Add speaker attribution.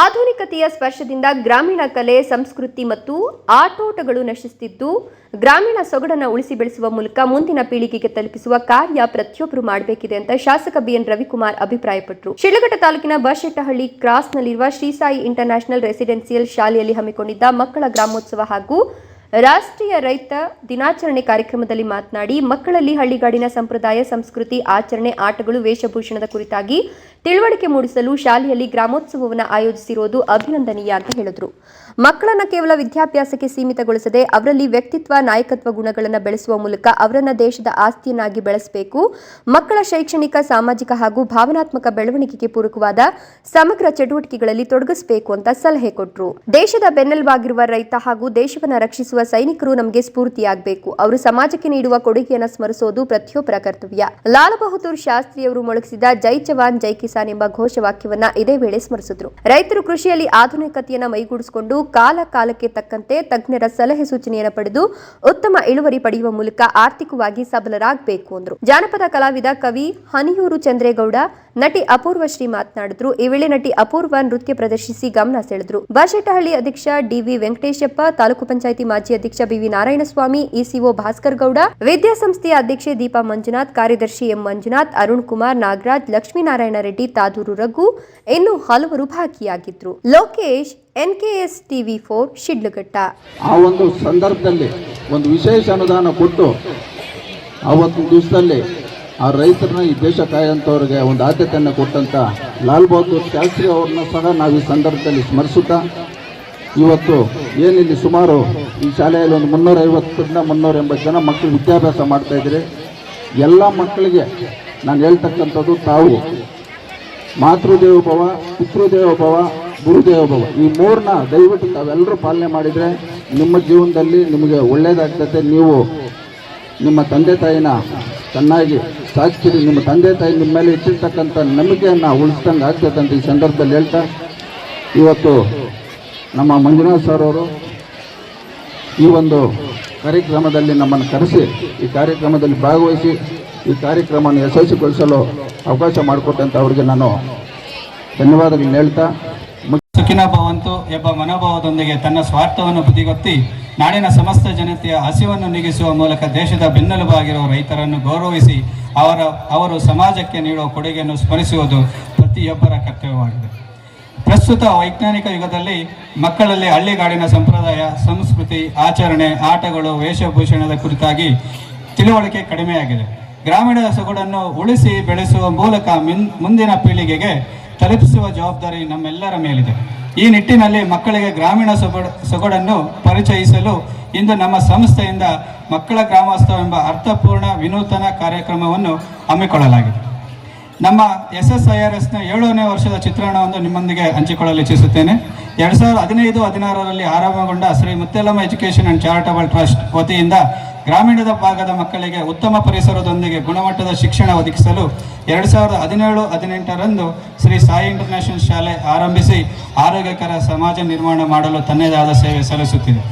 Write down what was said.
Speaker 1: ಆಧುನಿಕತೆಯ ಸ್ಪರ್ಶದಿಂದ ಗ್ರಾಮೀಣ ಕಲೆ, ಸಂಸ್ಕೃತಿ ಮತ್ತು ಆಟೋಟಗಳು ನಶಿಸುತ್ತಿದ್ದು ಗ್ರಾಮೀಣ ಸೊಗಡನ್ನು ಉಳಿಸಿ ಬೆಳೆಸುವ ಮೂಲಕ ಮುಂದಿನ ಪೀಳಿಗೆಗೆ ತಲುಪಿಸುವ ಕಾರ್ಯ ಪ್ರತಿಯೊಬ್ಬರು ಮಾಡಬೇಕಿದೆ ಅಂತ ಶಾಸಕ ಬಿಎನ್ ರವಿಕುಮಾರ್ ಅಭಿಪ್ರಾಯಪಟ್ಟರು. ಶಿಳಘಟ್ಟ ತಾಲೂಕಿನ ಬಶೆಟ್ಟಹಳ್ಳಿ ಕ್ರಾಸ್ನಲ್ಲಿರುವ ಶ್ರೀ ಸಾಯಿ ಇಂಟರ್ನ್ಯಾಷನಲ್ ರೆಸಿಡೆನ್ಸಿಯಲ್ ಶಾಲೆಯಲ್ಲಿ ಹಮ್ಮಿಕೊಂಡಿದ್ದ ಮಕ್ಕಳ ಗ್ರಾಮೋತ್ಸವ ಹಾಗೂ ರಾಷ್ಟ್ರೀಯ ರೈತ ದಿನಾಚರಣೆ ಕಾರ್ಯಕ್ರಮದಲ್ಲಿ ಮಾತನಾಡಿ, ಮಕ್ಕಳಲ್ಲಿ ಹಳ್ಳಿಗಾಡಿನ ಸಂಪ್ರದಾಯ, ಸಂಸ್ಕೃತಿ, ಆಚರಣೆ, ಆಟಗಳು, ವೇಷಭೂಷಣದ ಕುರಿತಾಗಿ ತಿಳುವಳಿಕೆ ಮೂಡಿಸಲು ಶಾಲೆಯಲ್ಲಿ ಗ್ರಾಮೋತ್ಸವವನ್ನು ಆಯೋಜಿಸಿರುವುದು ಅಭಿನಂದನೀಯ ಅಂತ ಹೇಳಿದರು. ಮಕ್ಕಳನ್ನು ಕೇವಲ ವಿದ್ಯಾಭ್ಯಾಸಕ್ಕೆ ಸೀಮಿತಗೊಳಿಸದೆ ಅವರಲ್ಲಿ ವ್ಯಕ್ತಿತ್ವ, ನಾಯಕತ್ವ ಗುಣಗಳನ್ನು ಬೆಳೆಸುವ ಮೂಲಕ ಅವರನ್ನ ದೇಶದ ಆಸ್ತಿಯನ್ನಾಗಿ ಬೆಳೆಸಬೇಕು. ಮಕ್ಕಳ ಶೈಕ್ಷಣಿಕ, ಸಾಮಾಜಿಕ ಹಾಗೂ ಭಾವನಾತ್ಮಕ ಬೆಳವಣಿಗೆಗೆ ಪೂರಕವಾದ ಸಮಗ್ರ ಚಟುವಟಿಕೆಗಳಲ್ಲಿ ತೊಡಗಿಸಬೇಕು ಅಂತ ಸಲಹೆ ಕೊಟ್ಟರು ದೇಶದ ಬೆನ್ನೆಲುಬಾಗಿರುವ ರೈತ ಹಾಗೂ ದೇಶವನ್ನ ರಕ್ಷಿಸುವ ಸೈನಿಕರು ನಮಗೆ ಸ್ಫೂರ್ತಿಯಾಗಬೇಕು. ಅವರು ಸಮಾಜಕ್ಕೆ ನೀಡುವ ಕೊಡುಗೆಯನ್ನು ಸ್ಮರಿಸೋದು ಪ್ರತಿಯೊಬ್ಬರ ಕರ್ತವ್ಯ. ಲಾಲ್ ಬಹದ್ದೂರ್ ಶಾಸ್ತ್ರಿಯವರು ಮೊಳಗಿಸಿದ ಜೈ ಜವಾನ್, ಜೈ ಕಿಸಾನ್ ಎಂಬ ಘೋಷವಾಕ್ಯವನ್ನ ಇದೇ ವೇಳೆ ಸ್ಮರಿಸಿದ್ರು. ರೈತರು ಕೃಷಿಯಲ್ಲಿ ಆಧುನಿಕತೆಯನ್ನು ಮೈಗೂಡಿಸಿಕೊಂಡು ಕಾಲ ಕಾಲಕ್ಕೆ ತಕ್ಕಂತೆ ತಜ್ಞರ ಸಲಹೆ ಸೂಚನೆಯನ್ನು ಪಡೆದು ಉತ್ತಮ ಇಳುವರಿ ಪಡೆಯುವ ಮೂಲಕ ಆರ್ಥಿಕವಾಗಿ ಸಬಲರಾಗಬೇಕು ಅಂದ್ರು. ಜಾನಪದ ಕಲಾವಿದ ಕವಿ ಹನಿಯೂರು ಚಂದ್ರೇಗೌಡ, ನಟಿ ಅಪೂರ್ವ ಶ್ರೀ ಮಾತನಾಡಿದ್ರು. ಈ ವೇಳೆ ನಟಿ ಅಪೂರ್ವ ನೃತ್ಯ ಪ್ರದರ್ಶಿಸಿ ಗಮನ ಸೆಳೆದ್ರು. ಬಾಶೆಟ್ಟಹಳ್ಳಿ ಅಧ್ಯಕ್ಷ ಡಿವಿ ವೆಂಕಟೇಶಪ್ಪ, ತಾಲೂಕು ಪಂಚಾಯಿತಿ ಮಾಜಿ ಅಧ್ಯಕ್ಷ ಬಿವಿ ನಾರಾಯಣಸ್ವಾಮಿ, ಇಸಿಒ ಭಾಸ್ಕರ್ ಗೌಡ, ವಿದ್ಯಾಸಂಸ್ಥೆಯ ಅಧ್ಯಕ್ಷೆ ದೀಪಾ ಮಂಜುನಾಥ್, ಕಾರ್ಯದರ್ಶಿ ಎಂ ಮಂಜುನಾಥ್, ಅರುಣ್ ಕುಮಾರ್ ನಾಗರಾಜ್, ಲಕ್ಷ್ಮೀನಾರಾಯಣ ರೆಡ್ಡಿ, ತಾದೂರು ರಘು ಇನ್ನು ಹಲವರು ಭಾಗಿಯಾಗಿದ್ರು. Lokesh, NKS TV four, Shidlaghatta.
Speaker 2: ಆ ಒಂದು ಸಂದರ್ಭದಲ್ಲಿ ಒಂದು ವಿಶೇಷ ಅನುದಾನ ಕೊಟ್ಟು ಅವತ್ತು ದಿವಸದಲ್ಲಿ ಆ ರೈತರನ್ನ ಈ ದೇಶ ಒಂದು ಆದ್ಯತೆಯನ್ನು ಕೊಟ್ಟಂತ ಲಾಲ್ ಬಹದ್ದೂರ್ ಶಾಸ್ತ್ರಿ ಅವ್ರನ್ನ ಸಹ ನಾವು ಈ ಸಂದರ್ಭದಲ್ಲಿ ಸ್ಮರಿಸುತ್ತಾ ಇವತ್ತು ಏನಿಲ್ಲಿ ಸುಮಾರು ಈ ಶಾಲೆಯಲ್ಲಿ ಒಂದು ಮುನ್ನೂರೈವತ್ತರಿಂದ ಮುನ್ನೂರ ಎಂಬತ್ತು ಜನ ಮಕ್ಕಳು ವಿದ್ಯಾಭ್ಯಾಸ ಮಾಡ್ತಾ ಇದ್ದಾರೆ. ಎಲ್ಲ ಮಕ್ಕಳಿಗೆ ನಾನು ಹೇಳ್ತಕ್ಕಂಥದ್ದು ತಾವು. ಮಾತೃದೇವೋಭವ ಪಿತೃದೇವೋಭವ ಗುರುದೇವೋಭವ ಈ ಮೂರನ್ನ ದಯವಿಟ್ಟು ತಾವೆಲ್ಲರೂ ಪಾಲನೆ ಮಾಡಿದರೆ ನಿಮ್ಮ ಜೀವನದಲ್ಲಿ ನಿಮಗೆ ಒಳ್ಳೆಯದಾಗ್ತದೆ ನೀವು ನಿಮ್ಮ ತಂದೆ ತಾಯಿನ ಚೆನ್ನಾಗಿ ಸಾಕ್ಷಿರಿ ನಿಮ್ಮ ತಂದೆ ತಾಯಿ ನಿಮ್ಮ ಮೇಲೆ ಇಟ್ಟಿರ್ತಕ್ಕಂಥ ನಂಬಿಕೆಯನ್ನು ಉಳಿಸ್ದಂಗೆ ಆಗ್ತದೆ ಅಂತ ಈ ಸಂದರ್ಭದಲ್ಲಿ ಹೇಳ್ತಾ, ಇವತ್ತು ನಮ್ಮ ಮಂಜುನಾಥ್ ಸರ್ ಅವರು ಈ ಒಂದು ಕಾರ್ಯಕ್ರಮದಲ್ಲಿ ನಮ್ಮನ್ನು ಕರೆಸಿ, ಈ ಕಾರ್ಯಕ್ರಮದಲ್ಲಿ ಭಾಗವಹಿಸಿ, ಈ ಕಾರ್ಯಕ್ರಮವನ್ನು ಯಶಸ್ವಿಗೊಳಿಸಲು ಅವಕಾಶ ಮಾಡಿಕೊಟ್ಟಂತ ಅವರಿಗೆ ನಾನು ಧನ್ಯವಾದಗಳನ್ನು ಹೇಳ್ತಾ
Speaker 3: ಸುಖಿನ ಭವಂತು ಎಂಬ ಮನೋಭಾವದೊಂದಿಗೆ ತನ್ನ ಸ್ವಾರ್ಥವನ್ನು ಬದಿಗೊತ್ತಿ ನಾಡಿನ ಸಮಸ್ತ ಜನತೆಯ ಹಸಿವನ್ನು ನೀಗಿಸುವ ಮೂಲಕ ದೇಶದ ಬೆನ್ನೆಲುಬಾಗಿರುವ ರೈತರನ್ನು ಗೌರವಿಸಿ, ಅವರ, ಅವರು ಸಮಾಜಕ್ಕೆ ನೀಡುವ ಕೊಡುಗೆಯನ್ನು ಸ್ಮರಿಸುವುದು ಪ್ರತಿಯೊಬ್ಬರ ಕರ್ತವ್ಯವಾಗಿದೆ. ಪ್ರಸ್ತುತ ವೈಜ್ಞಾನಿಕ ಯುಗದಲ್ಲಿ ಮಕ್ಕಳಲ್ಲಿ ಹಳ್ಳಿಗಾಡಿನ ಸಂಪ್ರದಾಯ, ಸಂಸ್ಕೃತಿ, ಆಚರಣೆ, ಆಟಗಳು, ವೇಷಭೂಷಣದ ಕುರಿತಾಗಿ ತಿಳುವಳಿಕೆ ಕಡಿಮೆಯಾಗಿದೆ. ಗ್ರಾಮೀಣ ಸೊಗಡನ್ನು ಉಳಿಸಿ ಬೆಳೆಸುವ ಮೂಲಕ ಮುಂದಿನ ಪೀಳಿಗೆಗೆ ತಲುಪಿಸುವ ಜವಾಬ್ದಾರಿ ನಮ್ಮೆಲ್ಲರ ಮೇಲಿದೆ. ಈ ನಿಟ್ಟಿನಲ್ಲಿ ಮಕ್ಕಳಿಗೆ ಗ್ರಾಮೀಣ ಸೊಗಡ, ಸೊಗಡನ್ನು ಪರಿಚಯಿಸಲು ಇಂದು ನಮ್ಮ ಸಂಸ್ಥೆಯಿಂದ ಮಕ್ಕಳ ಗ್ರಾಮೋತ್ಸವ ಎಂಬ ಅರ್ಥಪೂರ್ಣ ವಿನೂತನ ಕಾರ್ಯಕ್ರಮವನ್ನು ಹಮ್ಮಿಕೊಳ್ಳಲಾಗಿದೆ. ನಮ್ಮ ಎಸ್ ಎಸ್ ಐ ಆರ್ ಎಸ್ನ ಏಳನೇ ವರ್ಷದ ಚಿತ್ರಣವನ್ನು ನಿಮ್ಮೊಂದಿಗೆ ಹಂಚಿಕೊಳ್ಳಲು ಇಚ್ಛಿಸುತ್ತೇನೆ. ಎರಡು ಸಾವಿರದ ಹದಿನೈದು, ಹದಿನಾರರಲ್ಲಿ ಆರಂಭಗೊಂಡ Shri Muttelamma education and charitable trust ವತಿಯಿಂದ ಗ್ರಾಮೀಣದ ಭಾಗದ ಮಕ್ಕಳಿಗೆ ಉತ್ತಮ ಪರಿಸರದೊಂದಿಗೆ ಗುಣಮಟ್ಟದ ಶಿಕ್ಷಣ ಒದಗಿಸಲು ಎರಡು ಸಾವಿರದ ಹದಿನೇಳು, ಹದಿನೆಂಟರಂದು ಶ್ರೀ ಸಾಯಿ ಇಂಟರ್ನ್ಯಾಷನಲ್ ಶಾಲೆ ಆರಂಭಿಸಿ ಆರೋಗ್ಯಕರ ಸಮಾಜ ನಿರ್ಮಾಣ ಮಾಡಲು ತನ್ನದೇ ಸೇವೆ ಸಲ್ಲಿಸುತ್ತಿದೆ.